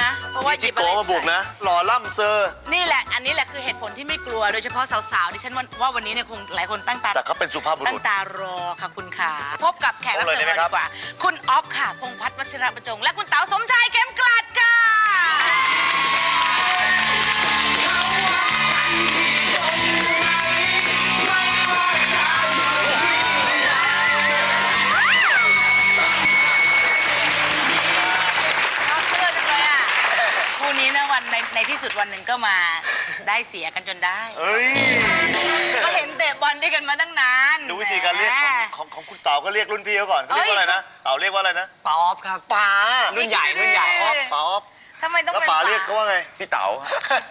นะ เพราะว่าหจิยิบโกอะไรมาบุกนะ หล่อล่ำเซอร์ นี่แหละ อันนี้แหละคือเหตุผลที่ไม่กลัว โดยเฉพาะสาวๆ ดิฉันว่าว่าวันนี้เนี่ยคงหลายคนตั้งตา แต่เขาเป็นสุภาพบุตั้รุงษ ตารอค่ะคุณขาพบกับแขกรับพบเลยเชิญได้ไหมเราครับดีกว่า คุณออฟค่ะ พงษ์พัฒน์วชิระประจง และคุณเต๋าสมชายเข้มกลัด ในในที่สุดวันหนึ่งก็มาได้เสียกันจนได้ เอ้ย ก็เห็นเตะบอลด้วยกันมาตั้งนานดูวิธีการเรียกแหขมองของของคุณเต๋าก็เรียกรุ่นพี่เขาก่อนเขาเรียกว่าอะไรนะ เต๋าเรียกว่าอะไรนะปาออฟครับป๋ารุ่นใหญ่รุ่นใหญ่ออฟป๋าออฟทำไมต้องแล้วเป็นป๋าเรียกเขาว่าไง พี่เต๋า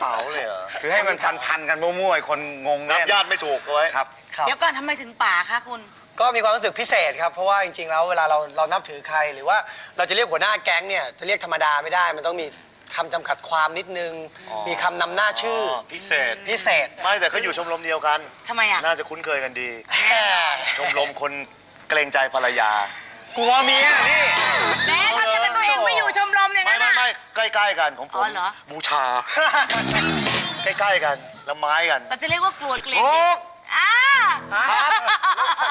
เต๋าเลยเหรอ คือให้มันพันพันๆกันมั่วๆไอ้คนงงนับเล่นญาติไม่ถูกเอาไว้ครับครับ เดี๋ยวก่อนทำไมถึงป่าคะคุณ ก็มีความรู้สึกพิเศษครับ เพราะว่าจริงๆแล้วเวลาเราเรานับถือใครหรือว่าเราจะเรียกหัวหน้าแก๊งเนี่ยจะเรียกธรรมดาไม่ได้มันต้องมี คำจำกัดความนิดนึง มีคำนำหน้าชื่ออพิเศษ พิเศษไม่แต่เขาอยู่ชมรมเดียวกันทำไมอะ น่าจะคุ้นเคยกันดีชมรมคนเกรงใจภรรยา กลัวเมียนี่ แม้ทำยังเป็นตัวเองไม่อยู่ชมรมอย่างไม่นั้นไม่อะไม่ใกล้ๆกันของผมอ๋อเหรอ บูชา ใกล้ๆกันแล้วไม้กันเราจะเรียกว่ากลัวเกลียดโอ้ อ่า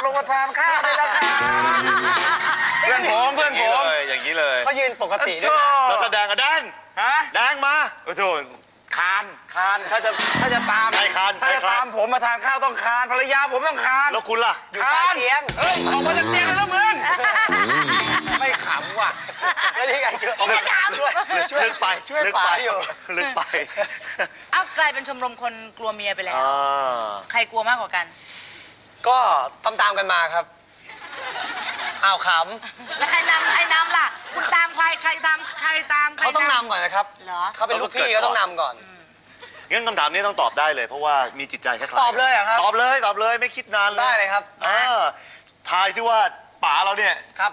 ลงมาทานข้าวได้แล้วครับเพื่อนผมเพื่อนอย่างผนี้มเลยอย่างนี้เลยเขายืนปกติโธ่ด้วยนะแล้วแสดงกันแดงฮะแดงมาโอ้โห คานคานเขาจะถ้าจะตามใครคานถ้าจะใครคาน ตามผมมาทานข้าวต้องคานภรรยาผมต้องคานแล้วคุณล่ะ อยู่ใต้เตียง เฮ้ยออกมาจากเตียงแล้วมึงไม่ขำว่ะแล้วนี่ไงช่วยเอาไปช่วยช่วยลึกไปช่วยลึกป๋าไปอยู่ ลึกไปเอากลายเป็นชมรมคนกลัวเมียไปแล้ว อ่าใครกลัวมากกว่ากัน ก็ตามตามๆกันมาครับอ้าวขแล้วใครนำใครนำล่ะ คุณตามใครใครตามใครตามำใครเขาต้องนำก่อนนะครับเหรอ เขาเป็นลูกพี่เขาต้องนำก่อน งั้นคำถามนี้ต้องตอบได้เลยเพราะว่ามีจิตใจคล้ายๆตอบเลยเหรอครับตอบเลยตอบเลยไม่คิดนานเลยได้เลยครับ อ่าทายซิว่าป๋าเราเนี่ยครับ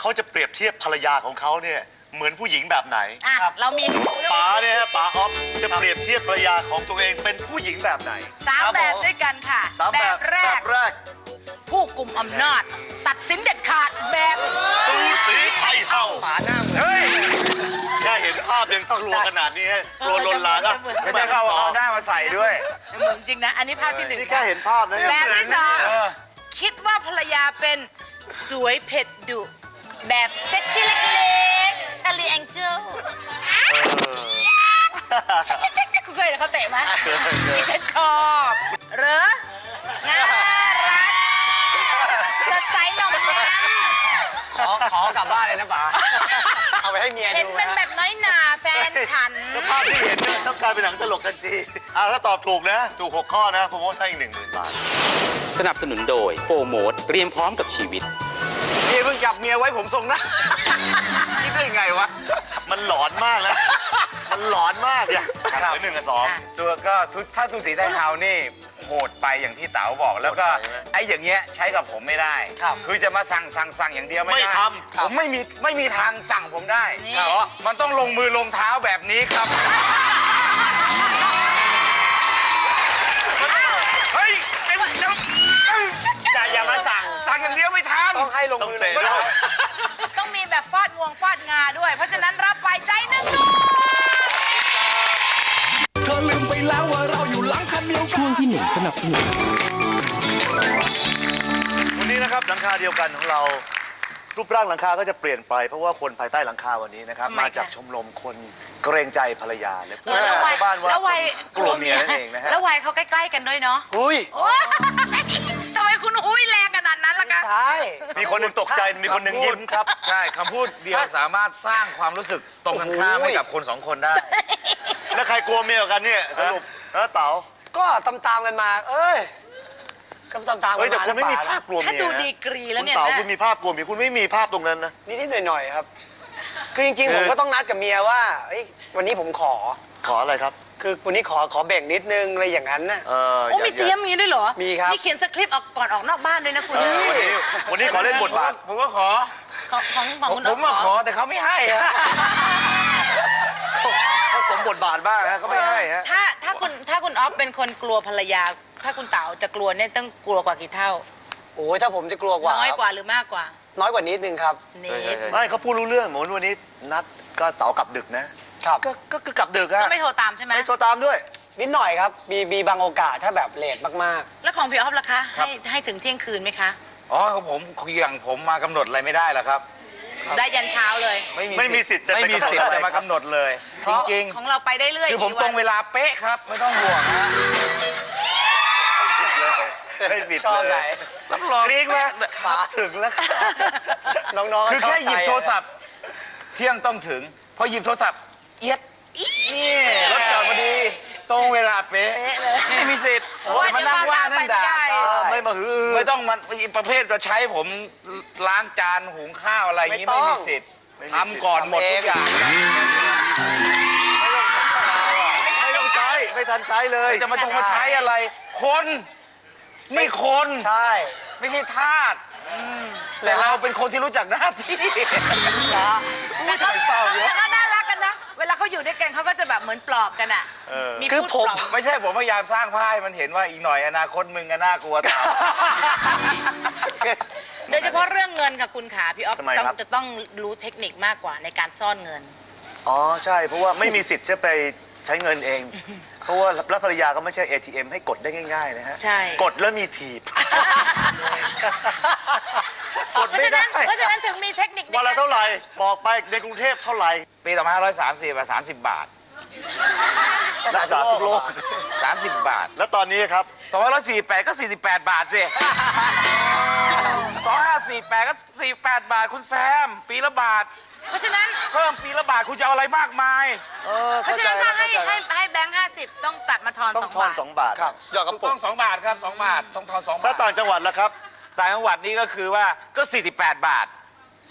เขาจะเปรียบเทียบภรรยาของเขาเนี่ยเหมือนผู้หญิงแบบไหนอะครับเรามีป๋าเนี่ยฮะป๋าออฟจะเปรียบเทียบภรรยาของตัวเองเป็นผู้หญิงแบบไหนสามครับแบบผมด้วยกันค่ะ สามแบบแรแบกบแรก ผู้กลุ่มอำนาจ ตัดสินเด็ดขาดแบบสูสีไทยเฮาป๋าหน้าเหมือนเฮ้ยแค่เห็นภาพยังกลัวขนาดนี้ฮะกลัวลนลานอะไม่ใช่เข้าเอาหน้ามาใส่ด้วยเหมือนจริงนะ อันนี้ภาพที่หนึ่งนี่แค่เห็นภาพนะแบบที่สองเออคิดว่าภรรยาเป็นสวยเผ็ดดุ แบบเซ็กซี่เล็กๆชาลีแองเจิลชักชักชักชักคุณเคยเห็นเขาเตะไหมดิฉันชอบ หรือ น่ารักสดใสหน่อมแนม ขอขอกลับบ้านเลยนะป๋าเอาไปให้เมียเห็นดูเป็นนะแบบน้อยหนาแฟนฉัน ภาพที่เห็นเนี่ยต้องกลายเป็นหนังตลกทันทีอะถ้าตอบถูกนะ ถูกหกข้อนะผมว่าใช่อีกหนึ่งหมื่นบาทสนับสนุนโดยโฟโมดเตรียมพร้อมกับชีวิตพี่เพิ่งจับเมียไว้ผมทรงหนะนี่ได้ยังไงวะ มันหลอนมากนะ มันหลอนมากเนี่ยเหลือหนึ่งกับสองอะส่วนก็สุถ้าสูสีไทยเฮานี่โหดไปอย่างที่เต๋าบอกแล้วก็โหดไปใช่ไหมไอ้อย่างเงี้ยใช้กับผมไม่ได้ครับคือจะมาสั่งสั่งสั่งอย่างเดียวไม่ไม่ได้ทผมไม่มีไม่มีทางสั่งผมได้นี่เพราะมันต้องลงมือลงเท้าแบบนี้ครับเฮ้ยไอ้เจ้าอย่าอย่ามาสั่งสั่งอย่างเดียวไม่ทำต้องให้ลงต้องมือลเตะงด้วยเท้าต้องมีแบบฟาดงวงฟาดงาด้วย เพราะฉะนั้นรับไปใจหนึ่งดวงเธอลืมไปแล้วว่าเรา ช่วงที่หนึ่งสนับสนุนวันนี้นะครับหลังคาเดียวกันของเรารูปร่างหลังคาก็จะเปลี่ยนไปเพราะว่าคนภายใต้หลังคาวันนี้นะครับทำไมมาจากคะชมรมคนเกรงใจภรรยาเลยพูดแล้ววัยชาวบ้านว่าแล้ววัยกลัวเมียนั่นเองนะฮะแล้ววัยเขาใกล้ๆกันด้วยเนาะอุ้ยโอ๊ยทำไมคุณอุ้ยแรงขนาดนั้นล่ะคะใช่มีคนหนึ่งตกใจมีคนหนึ่งยิ้มครับใช่คำพูดเดียวสามารถสร้างความรู้สึกตรงกันข้ามให้กับคนสองคนได้ แล้วใครกลัวเมียกว่ากันเนี่ยสรุปแล้วเต๋า ก็ตามตามๆกันมา เอ้ยก็ตามตามๆกัเฮ้ยนแต่มาคุณไม่มีนะภาป๋าพกลัวถ้าเมียดูนะดีกรีแล้คุวณเนี่ยเต๋านะคุณมีภาพกลัวเมียคุณไม่มีภาพตรงนั้นนะ นิดๆหน่อยๆครับ คือจริงคือๆผมก็ต้องนัดกับเมียว่าเอ้ยวันนี้ผมขอ ขออะไรครับคือวันนี้ขอขอเบ่งนิดนึงอะไรอย่างนั้นน่ะเออโอ้อย่ามีเตรียมอย่างนี้ด้วยเหรอมีครับมีเขียนสคริปต์ออกก่อนออกนอกบ้านด้วยนะคุณเออวันนี้วันนี้ขอเล่นบทบาท ผมก็ขอ ของของของผมคุณผมมาขอแต่เขาไม่ให้อะ เขาสมบทบาทบ้างฮะเขาไม่ให้ฮะถ้าถ้าคุณถ้าคุณออฟเป็นคนกลัวภรรยา ถ้าคุณเต๋าจะกลัวเนี่ยต้องกลัวกว่ากี่เท่า โอ้ยถ้าผมจะกลัวกว่าน้อยกว่าหรือมากกว่าน้อยกว่านิดนึงครับ นิดไม่เขาพูดรู้เรื่องเหมือนวันนี้นัดก็เต๋ากลับดึกนะครับ ก็ก็คือกลับดึกอะก็ไม่โทรตามใช่ไหมไม่โทรตามด้วย นิดหน่อยครับมีมีบางโอกาสถ้าแบบเลทมากแล้วของพี่ออฟล่ะคะ ให้ให้ถึงเที่ยงคืนไหมคะ อ๋อของผมอย่างผมมากำหนดอะไรไม่ได้หรอกครับ ได้ยันเช้าเลย ไม่มีสิทธิ์จะไปไม่มีสิทธิ์กำหนดอะไรจะมากำหนดเลย จริงของเราไปได้เรื่อยๆคือผมกี่ตรงเวลาเป๊ะครับ ไม่ต้องห่วงนะไม่ผิดๆชอบเลไหนยรับรองกรี๊งไหมครับถึงแล้วครับน้องๆก็คือชอบแค่หยิบใจโทรศัพท์ เที่ยงต้องถึง พอหยิบโทรศัพท์เอียดนี่รถจอดพอดี ตรงเวลาเป๊ะเป๊ะเลยไม่มีสิทธิ์เพราะว่ามาเดี๋ยวนั่งว่านั่งด่าไปไม่ได้ไม่มาหืออือไม่ต้องมันประเภทจะใช้ผมล้างจานหุงข้าวอะไรอย่างนี้ไม่ไม่ต้องมีสิทธิ์ ทำก่อนหมดทุกอย่างไม่ต้องใช้ไม่ทันใช้เลยจะมาจงมาใช้อะไร คนนี่คนใช่ ไม่ใช่ทาสแต่เราเป็นคนที่รู้จักหน้าที่แต่เขาแต่เขาน่ารักกันนะ เวลาเขาอยู่ด้วยกันเขาก็จะแบบเหมือนปลอบกันอะเออมีคือพูดผมปลอบไม่ใช่ผมพยายามสร้างภาพให้มันเห็นว่าอีกหน่อยอนาคตมึงก็น่ากลัวตาม โดยเฉพาะเรื่องเงินค่ะคุณขาพี่ออฟทำไมต้องครับ จะต้องรู้เทคนิคมากกว่าในการซ่อนเงิน อ๋อใช่เพราะว่าไม่มีสิทธิ์จะไปใช้เงินเอง เพราะว่าแล้วภรรยาก็ไม่ใช่ ATM ให้กดได้ง่ายๆนะฮะใช่ กดแล้วมีถีบ กดเพราะไม่ฉะได้นั้นเพราะฉะนั้นถึงมีเทคนิคในวันละการเท่าไหร่ บอกไปในกรุงเทพเท่าไหร่ ปี 2530บาท30 บาท รักษาทุกโรค 30 บาท แล้วตอนนี้ครับ 248 ก็ 48 บาทสิ2548 ก็ 48 บาท คุณแซม ปีละบาท เพราะฉะนั้น เพิ่มปีละบาท คุณจะเอาอะไรมากมาย เออเพราะฉะนั้นถ้าให้ให้ให้แบงค์ห้าสิบต้องตัดมาทอนต้อสงองทอนบาท สองบาท ครับหยอดกระปุต้กอง 2 บาทครับ 2 บาท ต้องทอน2ถ้าบาทต่างจังหวัดล่ะครับ ต่างจังหวัดนี่ก็คือว่าก็ 48 บาท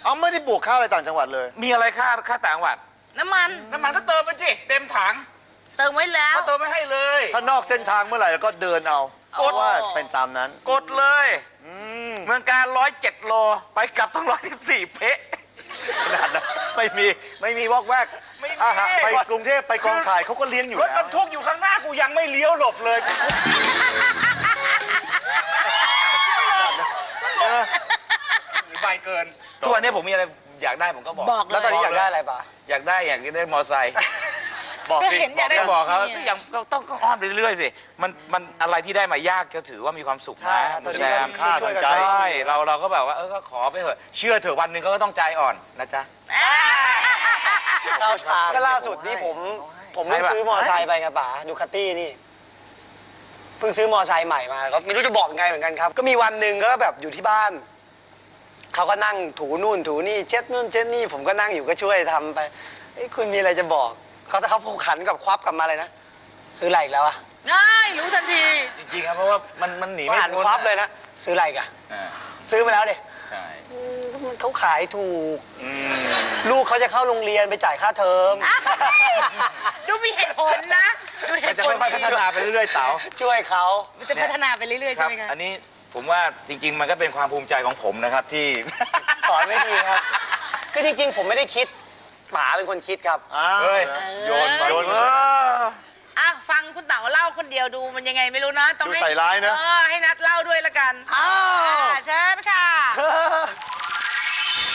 เอาไม่ได้บวกค่าอะไรต่างจังหวัดเลย มีอะไรค่าค่าต่างจังหวัด น้ำมันน้ำมันก็เติมไปสิเต็มถังเติมไว้แล้ว เขาเติมไม่ให้เลย ถ้านอกเส้นทางเมื่อไหร่ก็เดินเอาเพโอ้ราะว่าเป็นตามนั้นกดเลย อืมเมืองการ107โล ไปกลับต้อง114เป๊ะขนาดนั้นไม่มีไม่มีวอกแวกไม่มี อาหารไปกรุงเทพไปกองถ่ายเขาก็เลี้ยงอยู่รถแล้บรวรทุกอยู่ข้างหน้ากูยังไม่เลี้ยวหลบเลยเออไปเกิน ทุกวันนี้ผมมีอะไร อยากได้ผมก็บอก บอกเลแล้วตอนย นี้อยากได้อะไรปะอยากได้อยากได้มอไซค์บอกก็สิเห็นอยากได้ได้บอกเขาขี่ก็ยังเราต้องอ้อนไปเรื่อยๆสิมันมันอะไรที่ได้มายากก็ถือว่ามีความสุขใช่นะตอนแซนี้มก็ช่วยๆกันค่าทางใจใช่ เราเราก็แบบว่าเออก็ขอไปเถอะเชื่อเถอะวันหนึ่งเขาก็ต้องใจอ่อนนะจ๊ะเข้าฉากก็ล่าสุดนี่ผมผมเพิ่งให้ปะซื้อมอไซค์ไปครับป๋าดูคาตี้นี่เพิ่งซื้อมอไซค์ใหม่มาก็ไม่รู้จะบอกยังไงเหมือนกันครับ ก็มีวันหนึ่งก็แบบอยู่ที่บ้าน เขาก็นั่งถูนู่นถูนี่เช็ดนู่นเช็ดนี่ผมก็นั่งอยู่ก็ช่วยทำไปเอ้ยคุณมีอะไรจะบอก เขาถ้าเขาขันกับควับกลับมาเลยนะ ซื้ออะไรอีกแล้วอะง่ายรู้ทันที จริงๆครับเพราะว่ามันมันหนีเขาไม่หันพ้นควับเลยนะซื้ออะไรอีกันอ่าซื้อมาแล้วเด็ใช่เขาขายถูก ลูกเขาจะเข้าโรงเรียนไปจ่ายค่าเทอม ดูมีเหตุผลนะ ดูเหมันตุจะผลค่อยๆพัฒนาไปเรื่อยๆเต๋าช่วยเขามันจะพัฒนาไปเรื่อยๆคใช่รับไหมคะอันนี้ ผมว่าจริง ๆ มันก็เป็นความภูมิใจของผมนะครับที่ สอนไม่ดีครับ คือจริงๆ ผมไม่ได้คิดหมาเป็นคนคิดครับอ้าวเฮ้ยโยนมาโยนเอมาออะฟังคุณเต๋าเล่าคนเดียวดูมันยังไงไม่รู้นะต้องดูให้ใส่ร้ายนะ เออให้นัดเล่าด้วยละกันอ้าว อะเชิญค่ะ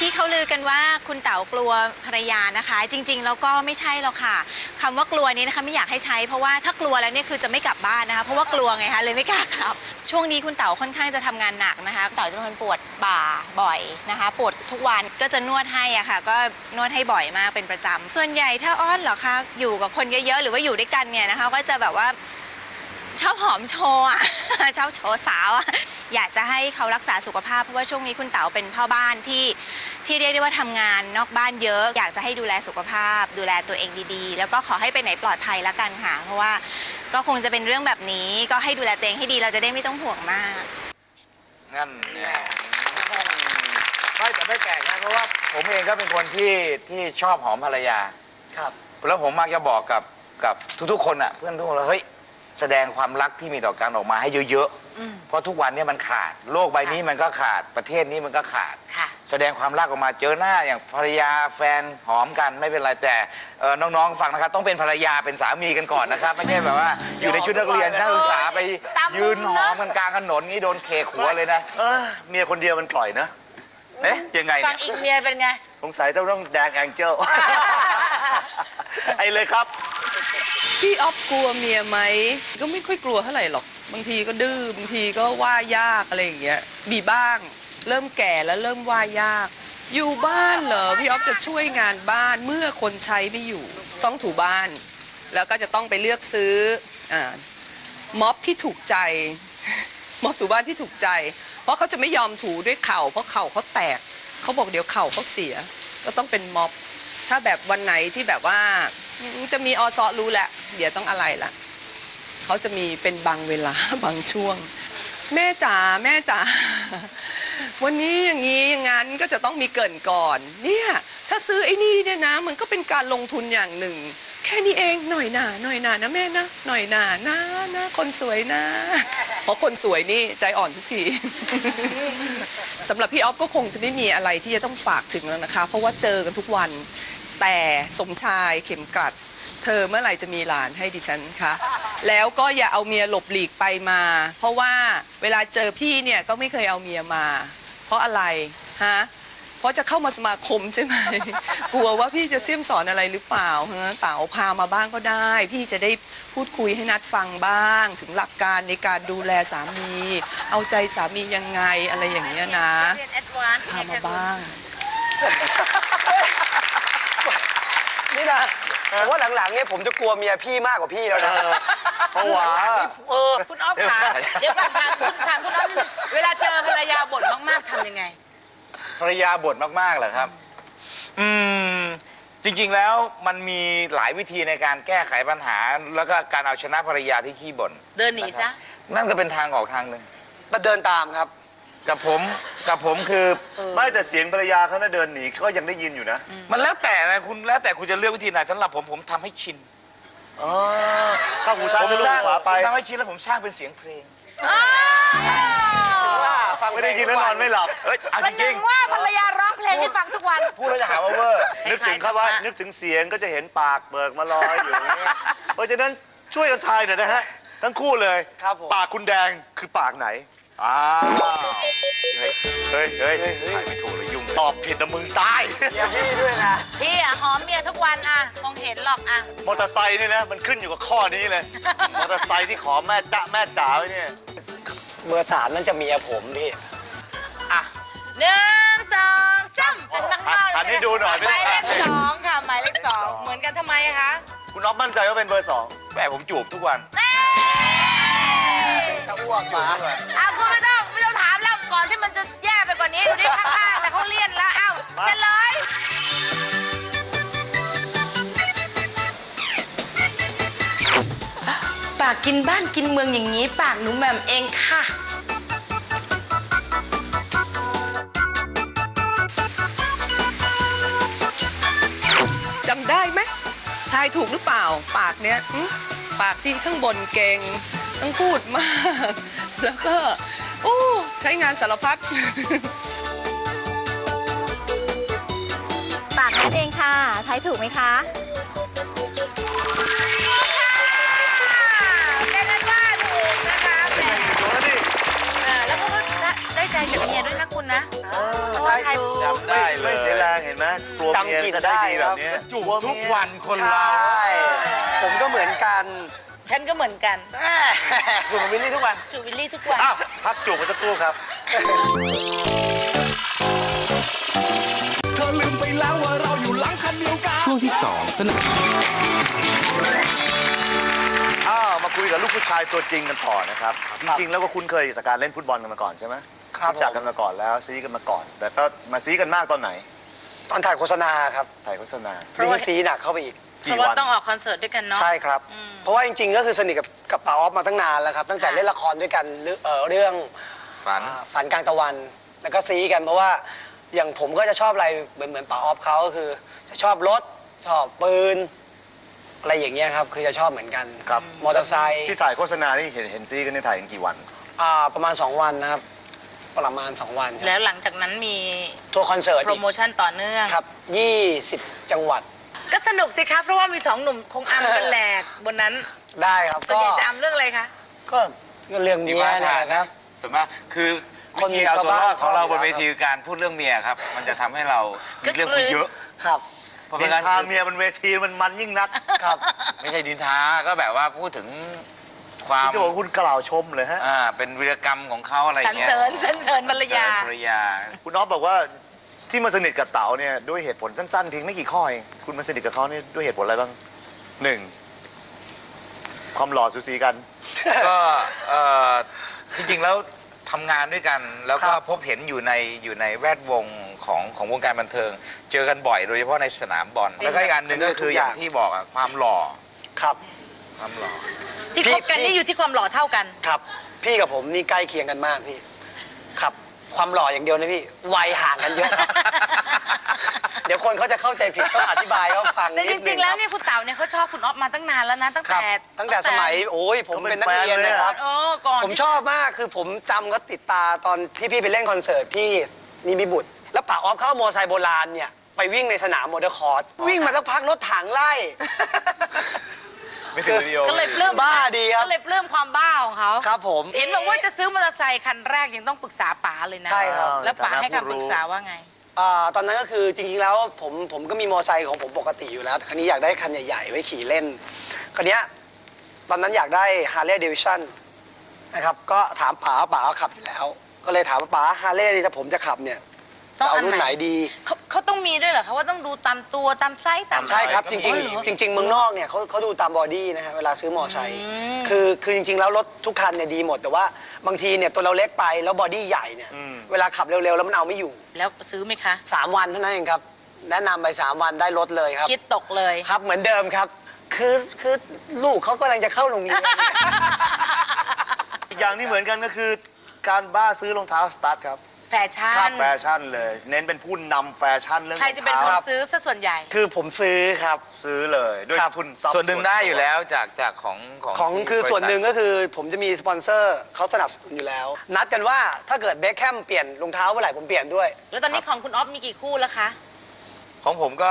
ที่เขาลือกันว่าคุณเต๋ากลัวภรรยานะคะ จริง ๆ แล้วก็ไม่ใช่หรอกค่ะคำว่ากลัวนี้นะคะไม่อยากให้ใช้เพราะว่าถ้ากลัวแล้วเนี่ยคือจะไม่กลับบ้านนะคะ เพราะว่ากลัวไงคะเลยไม่กล้ากลับ ช่วงนี้คุณเต๋าค่อนข้างจะทำงานหนักนะคะเต๋าจะเป็นคนปวดบ่าบ่อยนะคะ ปวดทุกวันก็จะนวดให้อะค่ะ ก็นวดให้บ่อยมากเป็นประจำส่วนใหญ่ถ้าอ้อนเหรอคะอยู่กับคนเยอะๆหรือว่าอยู่ด้วยกันเนี่ยนะคะ ก็จะแบบว่า อบหอมโชว์อะชอบโชว์สาวอะอยากจะให้เขารักษาสุขภาพเพราะว่าช่วงนี้คุณเต๋าเป็นพ่อบ้านที่ที่เรียกได้ว่าทำงานนอกบ้านเยอะ อยากจะให้ดูแลสุขภาพ ดูแลตัวเองดีๆ แล้วก็ขอให้ไปไหนปลอดภัยละกันค่ะเพราะว่าก็คงจะเป็นเรื่องแบบนี้ก็ให้ดูแลตัวเองให้ดีเราจะได้ไม่ต้องห่วงมากงั้นเนี่ยไม่แต่ไม่แปลกนะเพราะว่าผมเองก็เป็นคนที่ที่ชอบหอมภรรยาครับ แล้วผมมักจะบอกกับกับทุกๆ คนอะ เพื่อนทุกคนว่าเฮ้ย แสดงความรักที่มีต่อกันออกมาให้เยอะๆ เพราะทุกวันเนี้มันขาด โลกใบนี้มันก็ขาดประเทศนี้มันก็ขาด ค่ะ แสดงความรักออกมาเจอหน้าอย่างภรรยาแฟนหอมกันไม่เป็นไรแต่เอ่อน้องๆฟังนะครับต้องเป็นภรรยาเป็นสามีกันก่อนนะครับ ไม่ใช่แบบว่าอยู่ในชุดนักเรียนนักศึกษาไปตามมุมนะยืนหอมกันกลางถนนนี้โดนเคหัวเลยนะ เออเมียคนเดียวมันปล่อยนะ เอ๊ะยังไงฟัเนี่งยอีกเมียเป็นไง สงสัยจะต้องแดงแองเจิล ไอเลยครับ พี่ออฟกลัวเมียไหม ก็ไม่ค่อยกลัวเท่าไหร่หรอก บางทีก็ดื้อ บางทีก็ว่ายากอะไรอย่างเงี้ย มีบ้าง เริ่มแก่แล้วเริ่มว่ายาก อยู่บ้านเหรอ พี่ออฟจะช่วยงานบ้านเมื่อคนใช้ไม่อยู่ ต้องถูบ้าน แล้วก็จะต้องไปเลือกซื้ออ่าม็อบที่ถูกใจ ม็อบถูบ้านที่ถูกใจ เพราะเขาจะไม่ยอมถูด้วยเข่าเพราะเข่าเขาแตกเขาบอกเดี๋ยวเข่าเขาเสีย ก็ต้องเป็นม็อบ ถ้าแบบวันไหนที่แบบว่าจะมีอซอรู้แหละเดี๋ยวต้องอะไรละเขาจะมีเป็นบางเวลาบางช่วง แม่จ๋าแม่จ๋าวันนี้อย่างนี้อย่างงั้นก็จะต้องมีเกินก่อน เนี่ย ถ้าซื้อไอ้นี่เนี่ยนะ มันก็เป็นการลงทุนอย่างหนึ่ง แค่นี้เองหน่อยหนาหน่อยหนานะแม่นะหน่อยหนานะนะคนสวยนะเพราะคนสวยนี่ใจอ่อนทุกทีสำหรับพี่ออฟก็คงจะไม่มีอะไรที่จะต้องฝากถึงแล้วนะคะ เพราะว่าเจอกันทุกวัน แต่สมชายเข็มกลัด เธอเมื่อไหร่จะมีหลานให้ดิฉันคะแล้วก็อย่าเอาเมียหลบหลีกไปมา เพราะว่าเวลาเจอพี่เนี่ยก็ไม่เคยเอาเมียมา เพราะอะไรฮะ ราะจะเข้ามาสมาคมใช่ไหม กลัวว่าพี่จะเสี่ยมสอนอะไรหรือเปล่าฮะเต๋าพามาบ้างก็ได้ พี่จะได้พูดคุยให้นัดฟังบ้าง ถึงหลักการในการดูแลสามี เอาใจสามียังไงอะไรอย่างเงี้ยนะ เรียนแอดวานซ์พามาบ้าง นี่นะผมว่าหลังๆเนี่ยผมจะกลัวเมียพี่มากกว่าพี่แล้วนะเพราะว่า เออ คุณอ๊อฟค่ะเดี๋ยวก่อนถามคุณถามคุณอ๊อฟนิดนึงเวลาเจอภรรยาบ่นมากๆทำยังไง ภรรยาบ่นมากๆเหรอครับ อืม จริงๆแล้วมันมีหลายวิธีในการแก้ไขปัญหา แล้วก็การเอาชนะภรรยาที่ขี้บ่นเดินหนีซะ นั่นก็เป็นทางออกทางหนึ่งก็เดินตามครับ กับผมกับผมคือ ไม่แต่เสียงภรรยาเขาน่ะเดินหนีก็ยังได้ยินอยู่นะมันแล้วแต่นะคุณแล้วแต่คุณจะเลือกวิธีไหนสำหรับผมผมทำให้ชินอ๋อข้างหูซ้ายผมก็ลูสกร้างขวาไป ผมทำให้ชินแล้วผมสร้างเป็นเสียงเพลงถึงว่า ฟังไม่ได้ยินแล้วนอนไม่หลับเอ้ยเอาวันจหรินึ่งงว่าภรรยาร้องเพลงให้ฟังทุกวัน ๆพูดแล้วจะหาว่าเวอร์ นึกถึงครับว่า นึกถึงเสียงก็จะเห็นปากเบิกมาลอยอยู่อย่างเงี้ยเพราะฉะนั้นช่วยกันทายหน่อยนะฮะ ทั้งคู่เลยครับผม ปากคุณแดงคือปากไหนอ้าวเฮ้ยเฮ้ยเฮ้ยทายไม่ถูกเลยยุ่งตอบผิดนะมึงตายเมียพี่ด้วยนะ พี่อะหอมเมียทุกวันอะคงเห็นหรอกอะมอเตอร์ไซค์เนี่ยนะมันขึ้นอยู่กับข้อนี้เลยมอเตอร์ไซค์ที่ขอแม่จ๊ะแม่จ๋าไว้เนี่ย เบอร์สามนั่นจะเมียผมพี่อะ หนึ่งสองสามเป็นบ้างเล่าหันให้ดูหน่อยไม่หต้มาอยงเลขสองค่ะหมายเลขสองเหมือนกันทำไมคะคุณน้องมั่นใจว่าเป็นเบอร์สองแม่ผมจูบทุกวันเน่ถ้าอ้วกมาอ้าวคุณไม่ต้องไม่ต้องถามแล้วก่อนที่มันจะแย่ไปกว่านี้ดูดิข้างๆแต่เขาเลี่ยนแล้วอ้าวเฉลยปากกินบ้านกินเมืองอย่างนี้ ปากหนูแหม่มเองค่ะำได้ไหมทายถูกหรือเปล่า ปากเนี้ยหึปากที่ข้างบนเก่งต้องพูดมาก แล้วก็ โอ้ ใช้งานสารพัดปากนั่นเองค่ะ ทายถูกไหมคะเป็นนั้นว่าถูกนะคะแหมถูกแล้วนี่เออแล้วก็ได้ใจจากเมียด้วยนะคุณนะเพราะว่าใครจำได้เลไม่ยเสียแรงเห็นไหม กลัวเมียจำกลิ่นจะได้ดีได้แบครับบเนี้ยจูบทุกวันคนใชเรา่ผมก็เหมือนกันฉันก็เหมือนกันจูบกับวิลลี่ทุกวัน จูบวิลลี่ทุกวัน อ้าวพักจูบกันสักครู่ครับ เธอลืมไปแล้วว่าเราอยู่หลังคันเดียวกัน ช่วงที่2สนับอ้าวมาคุยกับลูกผู้ชายตัวจริงกันต่อนะครับ จริง ๆ แล้วก็คุ้นเคยจากการเล่นฟุตบอลกันมาก่อนใช่ไหมครับ รู้จักกันมาก่อนแล้วซีกันมาก่อน แต่ก็มาซีกันมากตอนไหน ตอนถ่ายโฆษณาครับถ่ายโฆษณา เพราะว่ายิ่งซีหนักเข้าไปอีก เพกี่ราะว่าวัน ต้องออกคอนเสิร์ตด้วยกันเนาะ ใช่ครับเพราะว่าจริงๆ ก็คือสนิทกับกับป๋าออฟมาตั้งนานแล้วครับ ตั้งแต่เล่นละครด้วยกันเรื่องเอ่อเรื่องฝัน อ่าฝันกลางตะวัน แล้วก็ซีกันเพราะว่าอย่างผมก็จะชอบอะไรเหมือนเหมือนป๋าออฟเขาก็คือ จะชอบรถชอบปืนอะไรอย่างเงี้ยครับคือจะชอบเหมือนกันครับ มอเตอร์ไซค์ที่ถ่ายโฆษณานี่เห็นเห็นซีกันนี่ถ่ายกันกี่วัน อ่าประมาณ 2 วันนะครับ ประมาณ 2 วันครับแล้วหลังจากนั้นมีทัวร์คอนเสิร์ตโปรอีกโมชั่นต่อเนื่อง ครับ 20 จังหวัดก็สนุกสิครับเพราะว่ามีสองหนุ่มคงอัมกันแหลกบนนั้นได้ครับส่วนก็ใหญ่จะอัมเรื่องอะไรคะ ก็เรื่องเมียที่ว่านะทานคนะรับส่วนมากคือคนวิธีเอาตัวรอดของเราบนเวชวทีคือการพูดเรื่องเมียครับ มันจะทำให้เรามีเรื่องคุยเยอะครับเพราะนิไม่นงั้นทาคือเมียบนเวทีมันมันยิ่งนัก ครับ ไม่ใช่ดินทาก็แบบว่าพูดถึง ความจะบอกว่าคุณกล่าวชมเลยฮะ อ่าเป็นวีรกรรมของเขาอะไรอสรย่ารงเงี้ยเสริญสรรเสริญภรรยาสญภรรยา คุณน้องบอกว่าที่มาสนิทกับเต๋าเนี่ยด้วยเหตุผลสั้นๆเพียงไม่กี่ข้อเองคุณมาสนิทกับเขาเนี่ยด้วยเหตุผลอะไรบ้างหนึ่งความหล่อสูสีกัน ก็เอ่อจริงๆแล้วทำงานด้วยกันแล้วก็ครับ พบเห็นอยู่ในอยู่ในแวดวงของของวงการบันเทิง เจอกันบ่อยโดยเฉพาะในสนามบอลแล้วก็อีกอันหนึ่งก็คืออย่างที่บอกอะความหล่อ ครับ ความหล่อที่พี่คบกันพี่นี่อยู่ที่ความหล่อเท่ากัน ครับ พี่กับผมนี่ใกล้เคียงกันมากพี่ครับ ความหล่ออย่างเดียวนะพี่วัยห่างกันเยอะ เดี๋ยวคนเขาจะเข้าใจผิดต้องอธิบายเขาฟังแต่นิจดนึริงๆ แล้วเนี่ยคุณเต๋าเนี่ยเขาชอบคุณอ๊อฟมาตั้งนานแล้วนะตั้งครับแต่ตั้งแต่สมัยโอ้ยผมเป็นนักเรียนนะครับ เออก่อนผมชอบมากคือผมจำเขาติดตาตอนที่พี่ไปเล่นคอนเสิร์ตที่นิมิบุตร แล้วป่าออฟเข้าโมอไซค์โบราณเนี่ย ไปวิ่งในสนามมอเตอร์คอร์สวิ่งมาสักพักรถถังไล่ ไม่ถึงวิดีโอก็เลยปลื้มบ้าดีครับ ก็เลยปลื้มความบ้าของเขาครับผม เห็นบอกว่าจะซื้อมอเตอร์ไซค์คันแรกยังต้องปรึกษาป๋าเลยนะใช่ครับ แล้วป๋าให้ในฐานะผู้คำปรึกษาว่าไง อ่าตอนนั้นก็คือจริงๆแล้วผมผมก็มีมอไซค์ของผมปกติอยู่แล้ว แต่คันนี้อยากได้คันใหญ่ๆ ไว้ขี่เล่น คันเนี้ยตอนนั้นอยากได้ Harley Davidson นะครับ ก็ถามป๋าป๋าขับอยู่แล้ว ก็เลยถามว่าป๋า Harley ที่ถ้าผมจะขับเนี่ยต้ จะองเอาอันรุ่นไหไหนนดี เขาเขาต้องมีด้วยเหรอคะว่าต้องดูตามตัวตามไซส์ตาม ใช่ครับก็จมีริงอ๋อเหรอ ๆจริง ๆ เมืองนอกเนี่ยเขาเขาดูตามบอดี้นะฮะเวลาซื้อมอไซค์อืมคือคือจริง ๆ แล้วรถทุกคันเนี่ยดีหมด แต่ว่าบางทีเนี่ยตัวเราเล็กไปแล้วบอดี้ใหญ่เนี่ยอืมเวลาขับเร็วๆ แล้วมันเอาไม่อยู่ แล้วซื้อไหมคะสามวันเท่านั้นเองครับ แนะนำไปสามวันได้รถเลยครับ คิดตกเลย ครับเหมือนเดิมครับ คือคือลูกเขากำลังจะเข้าโรงเรียน อีกอย่างที่เหมือนกันก็คือ การบ้าซื้อรองเท้าสตาร์ทครับ แฟชั่นแฟชั่นเลย เน้นเป็นผู้นำแฟชั่นเรื่องใครจะเป็นองคนท้าซื้อซะส่วนใหญ่ คือผมซื้อครับซื้อเลยด้วยครับทุนซับส่วนหนึ่งได้อยู่แล้วจากจากของของของที่คือบริษัทส่วนหนึ่งก็คือผมจะมีสปอนเซอร์เขาสนับสนุนอยู่แล้ว นัดกันว่าถ้าเกิดเบคแคมเปลี่ยนรองเท้าเมื่อไหร่ผมเปลี่ยนด้วย แล้วตอนนี้ของคุณอ๊อฟมีกี่คู่แล้วคะ ของผมก็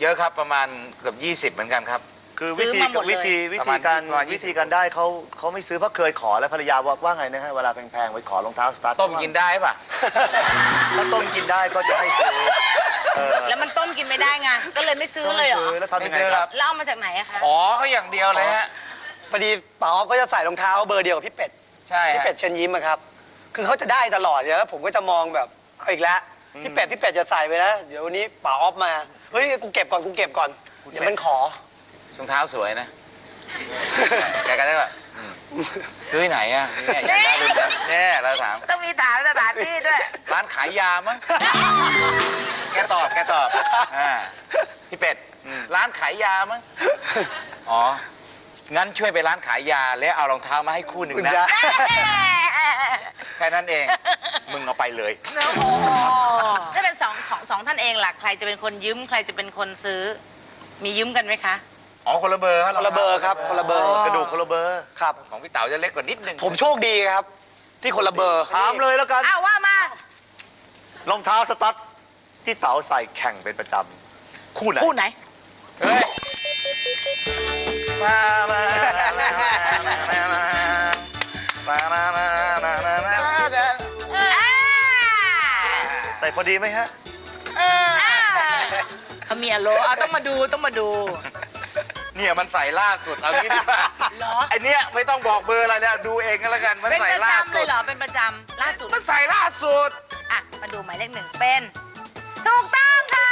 เยอะครับประมาณเกือบ 20 เหมือนกันครับ คือซื้วิอธีมาหมดเลย วิธีวิประธีมาณการประมาณ20 วิธีการได้เขาเขาไม่ซื้อเพราะเคยขอแล้วภรรยาบอกว่าไงนะฮะเวลาแพงๆไปขอรองเท้าสตาร์ทต้มกินได้ป่ะ ถ้าต้มกินได้ก็จะให้ซื้อเออแล้วมันต้มกินไม่ได้ไงก็เลยไม่ซื้อเลยเหรอซื้อแล้วทำยังไงไม่ซื้อคครัรับบแล้วเอามาจากไหนอะคะขอเขาอย่างเดียวเลยฮะ พอดีป๋าออฟก็จะใส่รองเท้าเบอร์เดียวกับพี่เป็ด ใช่พี่ฮะเป็ดเชิญยิ้มอะครับ คือเขาจะได้ตลอดเนี่ยแล้วผมก็จะมองแบบเอาอีกแล้วพี่เป็ดพี่เป็ดจะใส่ไปแล้วเดี๋ยววันนี้ป๋าออฟมา เฮ้ยกูเก็บก่อนกูเก็บก่อน เดี๋ยวมันขอ รองเท้าสวยนะแกก็ได้แบบอืมซื้อที่ไหนอะเนี่ยอยากได้รุ่นนี้แน่เราถาม ต้องมีถามสถานที่ด้วย ร้านขายยามั้ง แกตอบ แกตอบ อ่า พี่เป็ด ร้านขายยามั้ง อ๋อ งั้นช่วยไปร้านขายยาแล้วเอารองเท้ามาให้คู่หนึ่งนะ แค่นั้นเอง มึงเอาไปเลย ถ้าเป็นสองของสองท่านเองล่ะ ใครจะเป็นคนยืม ใครจะเป็นคนซื้อ มียืมกันไหมคะ อ๋อคนละเบอร์คนละเบอร์ครับคนละเบอร์กระดูกคนละเบอร์ครับ ของพี่เต๋าจะเล็กกว่านิดนึงผมโชคดีครับ ที่คนละเบอร์ถามเลยแล้วกันอ้าวว่ามา รองเท้าสตั๊ดที่เต๋าใส่แข่งเป็นประจำคู่ไหนคู่ไหนเฮ้ยมามาใส่พอดีไหมฮะเขามีอารมณ์เอาต้องมาดูต้องมาดู เนี่ยมันใส่ล่าสุดเอางี้ดีกว่าเหรอ ไอเนี้ยไม่ต้องบอกเบอร์อะไรแล้วดูเองก็แล้วกันมันเป็นใส่ประล่าจำเลสุยดเหรอ เป็นประจำล่าสุด มันใส่ล่าสุด อะ มาดูหมายเลขหนึ่งเป็น ถูกต้องค่ะ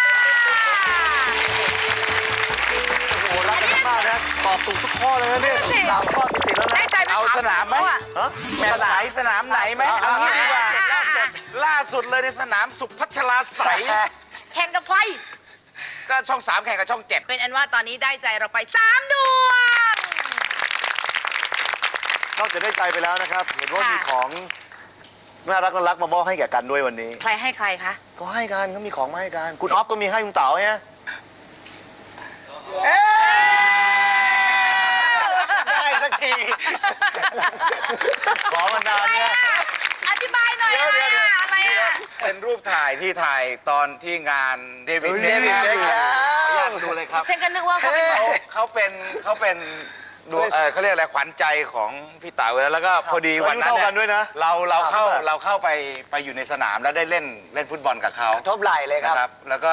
โอ้โหรักกันมากนะตอบถูกทุกข้อเลยนะเนี่ยสามข้อติดๆแล้วนะ ได้ใจไปเอาสนามไหมเขอะฮะแบบไหนสนามไหนไหมเอางี้ดีกว่าเสร็จแล้วเสร็จล่าสุดเลยในสนามสุพัชราใสยแข่งกับใคร ก็ช่องสามแข่งกับช่องเจ็ดเป็นอันว่าตอนนี้ได้ใจเราไปสามดวง นอกจากได้ใจไปแล้วนะครับ เห็นว่าค่ะ มีของน่ารักน่ารักมามอบให้แก่กันด้วยวันนี้ ใครให้ใครคะ ก็ให้กันก็มีของมาให้กัน คุณออฟก็มีให้คุณเต๋าไงได้สักที ขอมานานเนี่ย เป็นรูปถ่ายที่ถ่ายตอนที่งานเดวิดเดวิดเบคแฮมขออนุญาตดูเลยครับฉันก็นึกว่าเขาเป็นเขาเขาเป็นเขาเป็นดวงเออเขาเรียกอะไรขวัญใจของพี่เต๋าแล้วแล้วก็พอดีวันนั้นอายุเท่ากันด้วยนะ เราเราเข้าครับเราเข้าไปไปอยู่ในสนามแล้วได้เล่นเล่นฟุตบอลกับเขา ทบไหล่เลยครับ นะครับแล้วก็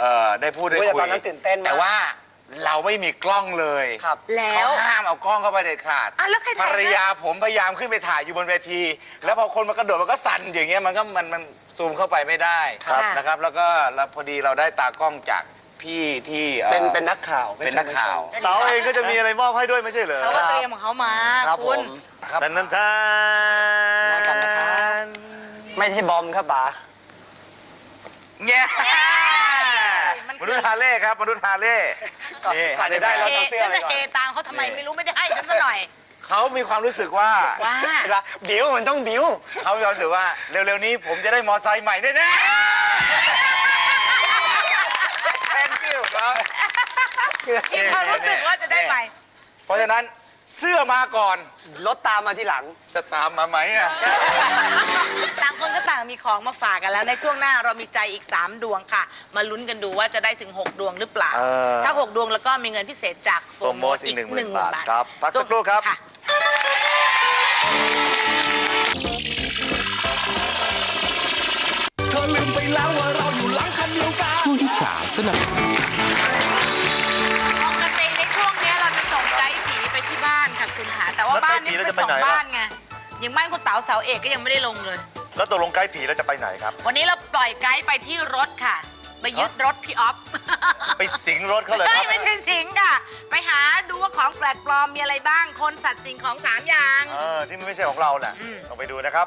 เอ่อได้พูดได้โอ้ยแต่คุยตอนนั้นตื่นเต้นมากแต่ว่า เราไม่มีกล้องเลยครับ แล้ว เขาห้ามเอากล้องเข้าไปเด็ดขาดอะแล้วใครถ่ายภรรยาผมพยายามขึ้นไปถ่ายอยู่บนเวที แล้วพอคนมากระโดดมันก็สั่นอย่างเงี้ยมันก็มันมันซูมเข้าไปไม่ได้ครับ นะครับ แล้วก็แล้วพอดีเราได้ตากล้องจากพี่ที่อ่อเป็นเป็นนักข่าวเป็นนักข่าวเต๋าเองก็จะมีอะไรมอบให้ด้วยไม่ใช่เหรอเขาก็เตรียมของเขามาครับผคุณ มครับ นันนันทามากันนะครับ ไม่ใช่บอมครับป๋า เนี่ย มันมคือนุษย์ฮาเล่ครับมนุษย์ฮาเล่นี่ก่อนจะได้ฮาเราเล่ต้องเสื้อฉันไปจะก่อเฮนตามเขาทำไมไม่รู้ไม่ได้ให้ฉันซะหน่อย เขามีความรู้สึกว่าว่าเห็นปะบิวมันต้องบิวเขามีความรู้สึกว่าเร็วๆนี้ผมจะได้มอไซค์ใหม่แน่ๆ thank you ครับ มีความรู้สึกว่าจะได้ไหมเพราะฉะนั้น เสื้อมาก่อน รถตามมาทีหลัง จะตามมาไหมอะ ต่างคนก็ต่างมีของมาฝากกันแล้วในช่วงหน้าเรามีใจอีก 3 ดวงค่ะ มาลุ้นกันดูว่าจะได้ถึง 6 ดวงหรือเปล่า เออ ถ้า 6 ดวงแล้วก็มีเงินพิเศษจากโปรโมทอีกหนึ่งหมื่นบาทครับพักสักครู่ครับะเธอลืมไปแล้วว่าเราอยู่หลังคันเดียวกันช่วงที่3สนั ล้วบ้านไกด์ผีนี้เราเป็จะนไปสอไหนงล่ะบ้านไงอย่างบ้านคุณเต๋าเสาเอกก็ยังไม่ได้ลงเลย แล้วตกลงไกด์ผีเราจะไปไหนครับ วันนี้เราปล่อยไกด์ไปที่รถค่ะไปยึดรถพี่ออฟไปสิงรถเขาเลยคเฮ้รัยบไม่ใช่สิงค่ะ ไปหาดูว่าของแปลกปลอมมีอะไรบ้างคนสัตว์สิ่งของสามอย่างเออที่มันไม่ใช่ของเราน่ะลองไปดูนะครับ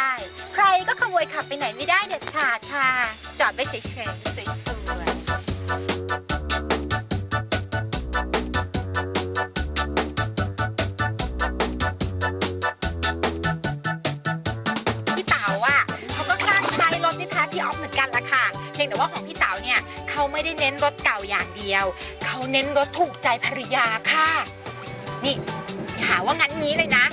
ได้ ใครก็ขโมยขับไปไหนไม่ได้เด็ดขาดค่ะ จอดไว้เฉยๆสวยๆพี่เต๋าอะเขาก็คลั่งใช้รถที่แท้พี่ออฟเหมือนกันละค่ะ เพียงแต่ว่าของพี่เต๋าเนี่ยเขาไม่ได้เน้นรถเก่าอย่างเดียว เขาเน้นรถถูกใจภรรยาค่ะ นี่อย่าหาว่างั้นงี้เลยนะ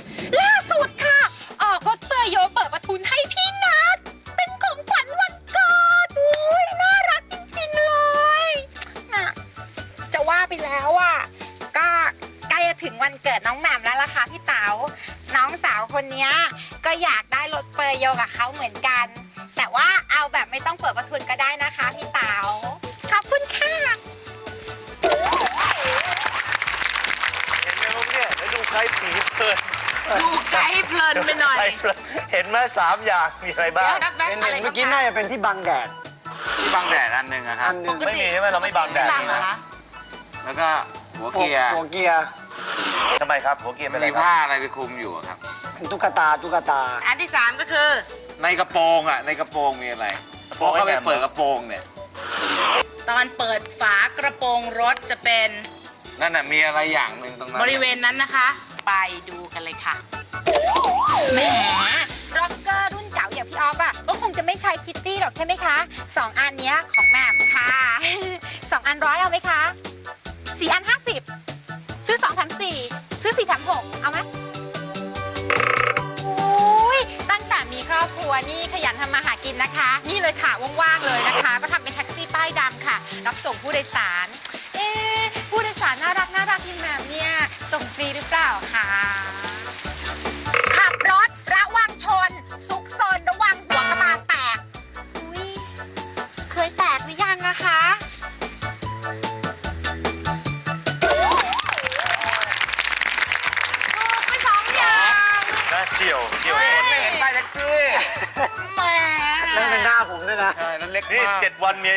โยเปิดประทุนให้พี่นัทเป็นของขวัญวันเกิดอุ้ยน่ารักจริงๆเลยน่ะจะว่าไปแล้วอะก็ใกล้จะถึงวันเกิดน้องแหม่มแล้วล่ะค่ะพี่เต๋าน้องสาวคนเนี้ยก็อยากได้รถเปอร์โยกับเขาเหมือนกัน แต่ว่าเอาแบบไม่ต้องเปิดประทุนก็ได้นะคะพี่เต๋าขอบคุณค่ะ เห็นไหมครับเนี่ยแล้วดูไกด์ผีเพลินดู เพลินไปหน่อยไกด์เพลินเห็นไหมสามอย่างมีอะไรบ้างแป๊บเป็นๆอะไรเมื่อกี้น่าจะเป็นที่บังแดดที่บางแดดอันหนึ่งอะครัอับนหนึ่งไม่มีใช่ไหมเราไม่บังแดดบังเหรอคะแล้วก็หัวเกียร์หัวเกียร์ทำไมครับหัวเกียร์เป็นอะไรมีคผ้ารับอะไรไปคลุมอยู่อะครับเป็นตุ๊กตาตุ๊กตา อันที่สามก็คือ ในกระโปรงอะในกระโปรงมีอะไรพอเข้าไปเปิดกระโปรงเนี่ยตอนเปิดฝากระโปรงรถจะเป็นนั่นน่ะมีอะไรอย่างหนึ่งตรงนั้นบริเวณนั้นนะคะ ไปดูกันเลยค่ะ แหมร็อกเกอร์รุ่นเก่าอย่างพี่ออฟอะก็คงจะไม่ใช้คิตตี้หรอกใช่ไหมคะสองอันเนี้ยของแหม่มค่ะ สองอันร้อยเอาไหมคะสี่อันห้าสิบซื้อสองแถมสี่ซื้อสี่แถมหกเอาไหมโอ้ยตั้งแต่มีครอบครัวนี่ขยันทำมาหากินนะคะ นี่เลยค่ะว่างๆเลยนะคะ ก็ทำเป็นแท็กซี่ป้ายดำค่ะ รับส่งผู้โดยสาร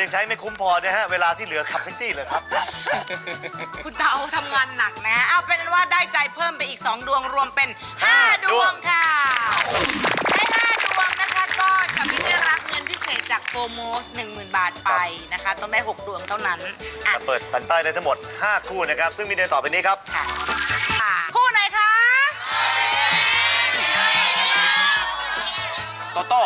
ยยังใช้ไม่คุ้มพอนะฮะ เวลาที่เหลือขับแท็กซี่เลยครับ คุณเต๋าทำงานหนักนะ เอาเป็นว่าได้ใจเพิ่มไปอีก 2 ดวงรวมเป็น 5 ดวงค่ะให้5ดวงนะคะก็จะไม่ได้รับเงินพิเศษจากโฟโมส10,000 บาทไปนะคะ ต้องได้ 6 ดวงเท่านั้นอะเปิดแผ่นป้ายได้ทั้งหมด 5 คู่นะครับ ซึ่งมีในต่อไปนี้ครับ ค่ะคู่ไหนคะ โตโต้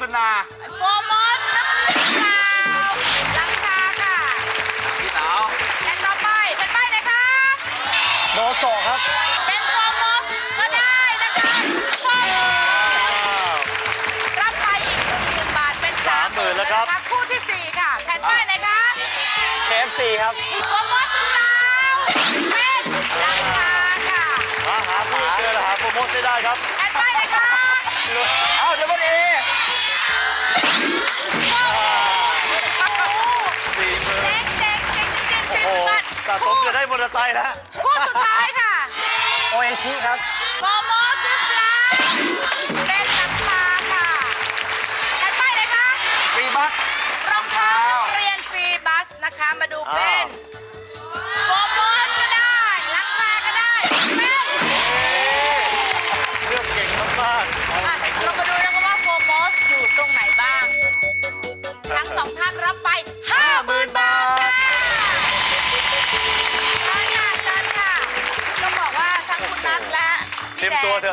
ษณาโฟมอสน้ำเปล่าหลังคาค่ะพี่สาวแผ่นต่อไปแผ่นป้ายไหนคะโดโซครับ เป็นโฟมอสก็ได้นะคะโฟมอสรับไปอีกหนึ่งหมื่นบาทเป็นสามหมื่นแล้วครับะะคู่ที่สี่ค่ะแผ่นป้ายไหนคะ KFC ครับโฟมอสเปล่าเป็นหลังคาค่ะหาหาคู่ให้เจอและหาโปรโมทให้ได้ครับแผ่นป้ายไหนคะ เอาเดี๋ยวมันเอ สะสมจะได้มอเตอร์ไซค์แล้วคู่สุดท้ายค่ะ โอเอชิครับโฟมอสเปล่าเป็นหลังคาค่ะแผ่นป้ายไหนคะฟรีบัสรองเท้าเรียนฟรีบัสนะคะ มาดูเป็น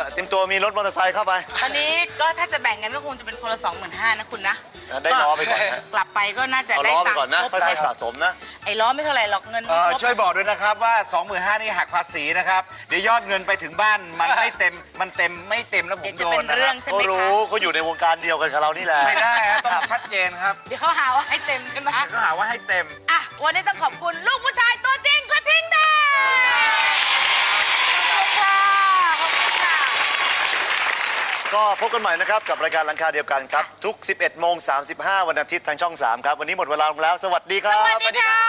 เถอะเตรียมตัวมีรถมอเตอร์ไซค์เข้าไป ตอนนี้ก็ถ้าจะแบ่งกันก็คงจะเป็นคนละ25,000นะคุณนะได้ล้อไปก่อนนะ กลับไปก็น่าจะเอาได้ล้อไปตังก่อนค์นะครบค่อยๆสะสมนะ ไอ้ล้อไม่เท่าไหร่หรอกเงินเอ่ไม่อครบช่วยบอกด้วยนะครับว่า 25,000นี่หักภาษีนะครับ เดี๋ยวยอดเงินไปถึงบ้านมันไม่เต็มมันเต็มไม่เต็มแล้วผมเดี๋ยวจะโดเป็นนนะคเรื่รัอบงใช่ไหเขามคะรู้เขาอยู่ในวงการเดียวกันกับเรานี่แหละไม่ได้ฮะต้องชัดเจนครับเดี๋ยวเขาหาว่าให้เต็มใช่ไหม ก็หาว่าให้เต็ม อะ วันนี้ต้องขอบคุณลูกผู้ชายตัวจริงกระทิงแดง ก็พบกันใหม่นะครับ กับรายการหลังคาเดียวกันครับ ทุก 11โมง35 วันอาทิตย์ทางช่อง 3 ครับ วันนี้หมดเวลาลงแล้ว สวัสดีครับ สวัสดีค่ะ